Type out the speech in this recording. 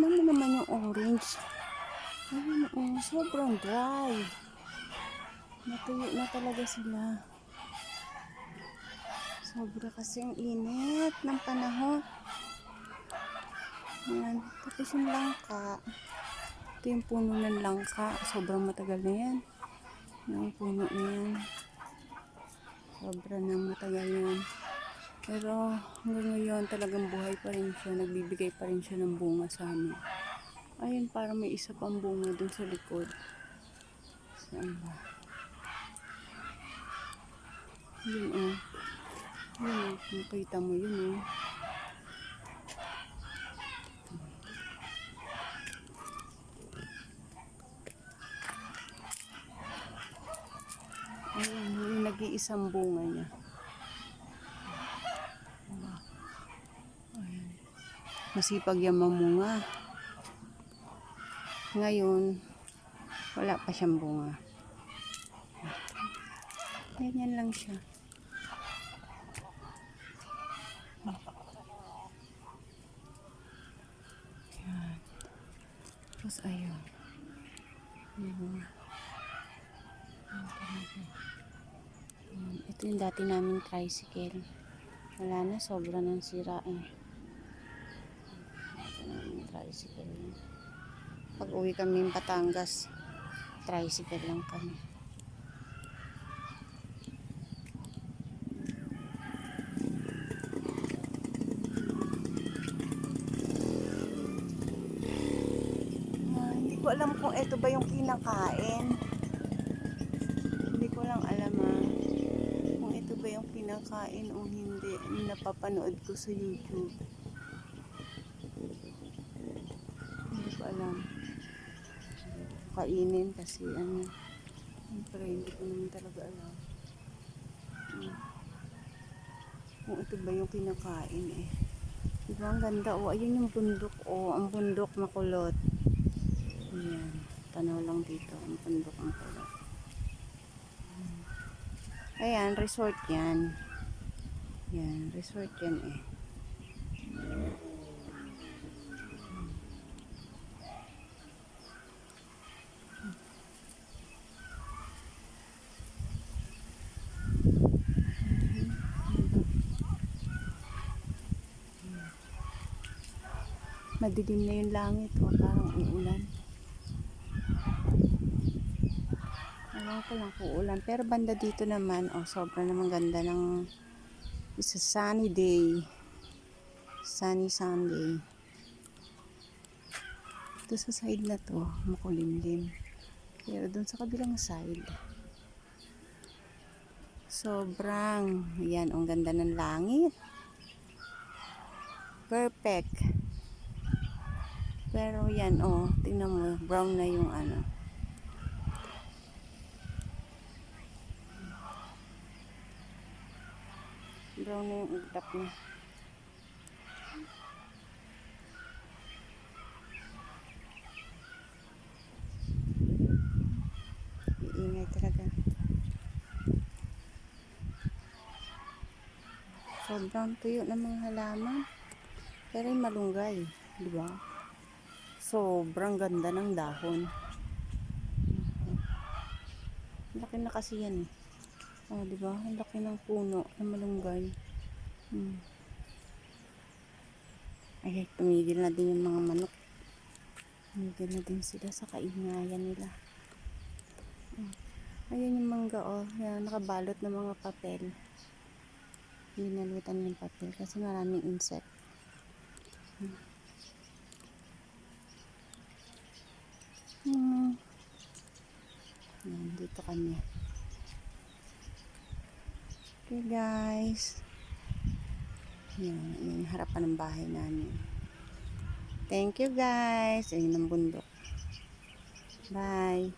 Tignan mo naman yung orange. Ayun, oh, sobrang dry. Natuyo na talaga sila. Sobra kasi ang init ng panahon. Yan. Tapos yung langka. Ito yung puno ng langka. Sobrang matagal na yan. Yung puno na yan. Sobra na matagal yan. Pero hanggang ngayon talagang buhay pa rin siya. Nagbibigay pa rin siya ng bunga sa amin. Ayun, para may isa pang bunga dun sa likod. Saan ba? Yun oh. Yun oh. Nakita mo yun oh. Ayun, yung nag-iisang bunga niya. Masipag yung mamunga. Ngayon, wala pa siyang bunga. Ganyan lang siya. Yan. Tapos ayun. Yan. Ito yung dati naming tricycle. Wala na, sobra nang sira eh. Tricycle. Pag uwi kami ng Batangas, tricycle lang kami. Ah, hindi ko alam kung ito ba yung kinakain. Hindi ko lang alam ah. Kung ito ba yung kinakain o hindi. Napapanood ko sa YouTube. Alam. Kainin kasi ano. Pero hindi ko naman talaga alam. Hmm. Kung ito ba yung kinakain eh. Diba ang ganda oh. Ayun yung bundok oh. Ang bundok makulot. Ayan. Tanaw lang dito. Ang bundok ang kulot. Hmm. Ayan, resort yan. Yan, resort yan eh. Madilim na yung langit o parang uulan. Alam ko lang kung ulan. Pero banda dito naman, oh, sobrang naman ganda ng it's a sunny day. Sunny Sunday. Ito sa side na to, makulimlim. Pero dun sa kabilang side, sobrang, yan, ang ganda ng langit. Perfect. Pero yan, oh, tingnan mo, brown na yung ano. Brown na yung iglap niya. Iingay talaga. Sobrang tuyo ng mga halaman. Pero malunggay, di ba? Sobrang ganda ng dahon. Laki na kasi yan eh. Oh, di ba? Ang laki ng puno ng malunggay. Hmm. Ay, tumigil na din yung mga manok. Tumigil na din sila sa kaingayan nila. Hmm. Ayan yung mangga, oh. Yan, nakabalot ng mga papel. Binalutan ng papel kasi maraming insect. Hmm. Yan, dito kami. Okay guys. Yan, yung harapan ng bahay namin. Thank you guys. Ayun ang bundok. Bye.